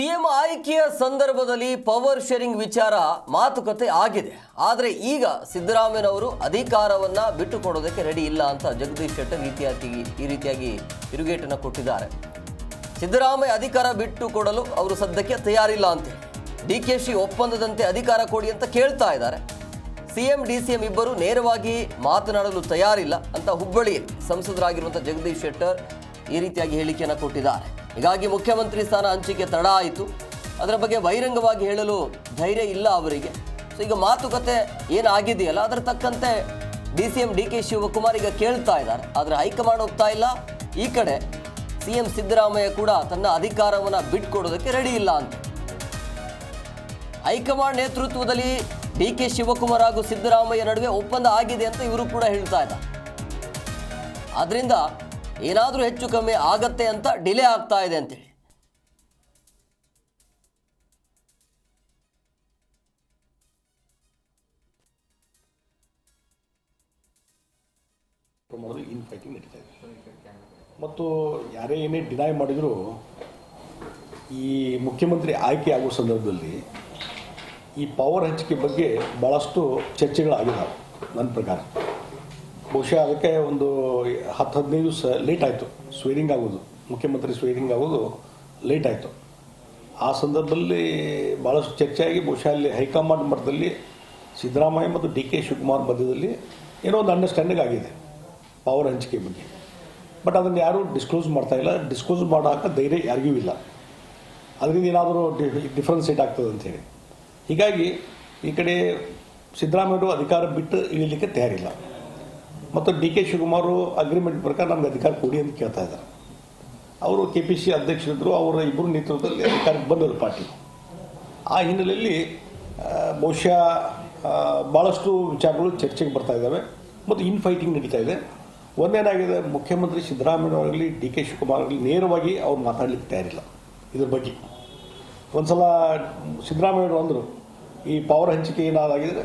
CM ಆಯ್ಕೆಯ ಸಂದರ್ಭದಲ್ಲಿ power sharing ವಿಚಾರ ಮಾತುಕತೆ ಆಗಿದೆ. ಆದರೆ ಈಗ ಸಿದ್ದರಾಮಯ್ಯನವರು ಅಧಿಕಾರವನ್ನ ಬಿಟ್ಟುಕೊಡೋದಕ್ಕೆ ರೆಡಿ ಇಲ್ಲ ಅಂತ ಜಗದೀಶ್ ಶೆಟ್ಟರ್ ರೀತಿಯಾಗಿ, ಈ ರೀತಿಯಾಗಿ ತಿರುಗೇಟನ್ನು ಕೊಟ್ಟಿದ್ದಾರೆ. ಸಿದ್ದರಾಮಯ್ಯ ಅಧಿಕಾರ ಬಿಟ್ಟು ಕೊಡಲು ಅವರು ಸದ್ಯಕ್ಕೆ ತಯಾರಿಲ್ಲ ಅಂತ ಡಿ ಕೆ ಶಿ ಒಪ್ಪಂದದಂತೆ ಅಧಿಕಾರ ಕೊಡಿ ಅಂತ ಕೇಳ್ತಾ ಇದ್ದಾರೆ. ಸಿಎಂ, ಡಿ ಸಿ ಎಂ ಇಬ್ಬರು ನೇರವಾಗಿ ಮಾತನಾಡಲು ತಯಾರಿಲ್ಲ ಅಂತ ಹುಬ್ಬಳ್ಳಿ ಸಂಸದರಾಗಿರುವಂಥ ಜಗದೀಶ್ ಶೆಟ್ಟರ್ ಈ ರೀತಿಯಾಗಿ ಹೇಳಿಕೆಯನ್ನು ಕೊಟ್ಟಿದ್ದಾರೆ. ಹೀಗಾಗಿ ಮುಖ್ಯಮಂತ್ರಿ ಸ್ಥಾನ ಹಂಚಿಕೆ ತಡ ಆಯಿತು. ಅದರ ಬಗ್ಗೆ ಬಹಿರಂಗವಾಗಿ ಹೇಳಲು ಧೈರ್ಯ ಇಲ್ಲ ಅವರಿಗೆ. ಸೊ ಈಗ ಮಾತುಕತೆ ಏನಾಗಿದೆಯಲ್ಲ, ಅದರ ತಕ್ಕಂತೆ D C M D K Shivakumar ಈಗ ಕೇಳ್ತಾ ಇದ್ದಾರೆ. ಆದರೆ ಹೈಕಮಾಂಡ್ ಹೋಗ್ತಾ ಇಲ್ಲ. ಈ ಕಡೆ ಸಿ ಎಂ ಸಿದ್ದರಾಮಯ್ಯ ಕೂಡ ತನ್ನ ಅಧಿಕಾರವನ್ನು ಬಿಟ್ಕೊಡೋದಕ್ಕೆ ರೆಡಿ ಇಲ್ಲ ಅಂತ. ಹೈಕಮಾಂಡ್ ನೇತೃತ್ವದಲ್ಲಿ ಡಿ ಕೆ ಶಿವಕುಮಾರ್ ಹಾಗೂ ಸಿದ್ದರಾಮಯ್ಯ ನಡುವೆ ಒಪ್ಪಂದ ಆಗಿದೆ ಅಂತ ಇವರು ಕೂಡ ಹೇಳ್ತಾ ಇದ್ದಾರೆ. ಆದ್ರಿಂದ ಏನಾದರೂ ಹೆಚ್ಚು ಕಮ್ಮಿ ಆಗತ್ತೆ ಅಂತ ಡಿಲೇ ಆಗ್ತಾ ಇದೆ ಅಂತೇಳಿ. ಇನ್ ಫೈಟಿಂಗ್ ಮತ್ತು ಯಾರೇ ಏನೇ ಡಿನೈ ಮಾಡಿದರೂ, ಈ ಮುಖ್ಯಮಂತ್ರಿ ಆಯ್ಕೆ ಆಗುವ ಸಂದರ್ಭದಲ್ಲಿ ಈ ಪವರ್ ಹಂಚಿಕೆ ಬಗ್ಗೆ ಭಾಳಷ್ಟು ಚರ್ಚೆಗಳಾಗಿದ್ದಾವೆ ನನ್ನ ಪ್ರಕಾರ. ಬಹುಶಃ ಅದಕ್ಕೆ ಒಂದು ಹತ್ತು ಹದಿನೈದು ದಿವಸ ಲೇಟ್ ಆಯಿತು. ಸ್ವೇರಿಂಗ್ ಆಗೋದು. ಮುಖ್ಯಮಂತ್ರಿ ಸ್ವೇರಿಂಗ್ ಆಗೋದು ಲೇಟ್ ಆಯಿತು. ಆ ಸಂದರ್ಭದಲ್ಲಿ ಭಾಳಷ್ಟು ಚರ್ಚೆಯಾಗಿ ಬಹುಶಃ ಅಲ್ಲಿ ಹೈಕಮಾಂಡ್ ಮಟ್ಟದಲ್ಲಿ ಸಿದ್ದರಾಮಯ್ಯ ಮತ್ತು ಡಿ ಕೆ ಶಿವಕುಮಾರ್ ಮಧ್ಯದಲ್ಲಿ ಏನೋ ಒಂದು ಅಂಡರ್ಸ್ಟ್ಯಾಂಡಿಂಗ್ ಆಗಿದೆ ಪವರ್ ಹಂಚಿಕೆ ಬಗ್ಗೆ. ಬಟ್ ಅದನ್ನು ಯಾರೂ ಡಿಸ್ಕ್ಲೋಸ್ ಮಾಡ್ತಾ ಇಲ್ಲ. ಡಿಸ್ಕ್ಲೋಸ್ ಮಾಡೋಕೆ ಧೈರ್ಯ ಯಾರಿಗೂ ಇಲ್ಲ. ಅದರಿಂದ ಏನಾದರೂ ಡಿಫ್ರೆನ್ಸಿಯೇಟ್ ಆಗ್ತದೆ ಅಂತೇಳಿ ಹೀಗಾಗಿ ಈ ಕಡೆ ಸಿದ್ದರಾಮಯ್ಯರು ಅಧಿಕಾರ ಬಿಟ್ಟು ಇಳಿಲಿಕ್ಕೆ ತಯಾರಿಲ್ಲ. ಮತ್ತು ಡಿ ಕೆ ಶಿವಕುಮಾರು ಅಗ್ರಿಮೆಂಟ್ ಪ್ರಕಾರ ನಮ್ಗೆ ಅಧಿಕಾರ ಕೊಡಿ ಅಂತ ಕೇಳ್ತಾ ಇದ್ದಾರೆ. ಅವರು ಕೆ ಪಿ ಸಿ ಅಧ್ಯಕ್ಷರಿದ್ದರು ಅವರ ಇಬ್ಬರು ನೇತೃತ್ವದಲ್ಲಿ ಅಧಿಕಾರಕ್ಕೆ ಬಂದರು ಪಾರ್ಟಿ. ಆ ಹಿನ್ನೆಲೆಯಲ್ಲಿ ಬಹುಶಃ ಭಾಳಷ್ಟು ವಿಚಾರಗಳು ಚರ್ಚೆಗೆ ಬರ್ತಾ ಇದ್ದಾವೆ ಮತ್ತು ಇನ್ ಫೈಟಿಂಗ್ ನಡೀತಾ ಇದೆ. ಒಂದೇನಾಗಿದೆ, ಮುಖ್ಯಮಂತ್ರಿ ಸಿದ್ದರಾಮಯ್ಯನವರಾಗಲಿ ಡಿ ಕೆ ಶಿವಕುಮಾರ್ ಆಗಲಿ ನೇರವಾಗಿ ಅವ್ರು ಮಾತಾಡಲಿಕ್ಕೆ ತಯಾರಿಲ್ಲ ಇದ್ರ ಬಗ್ಗೆ. ಒಂದ್ಸಲ ಸಿದ್ದರಾಮಯ್ಯವರು ಅಂದರು, ಈ ಪವರ್ ಹಂಚಿಕೆ ಏನಾದಾಗಿದ್ರೆ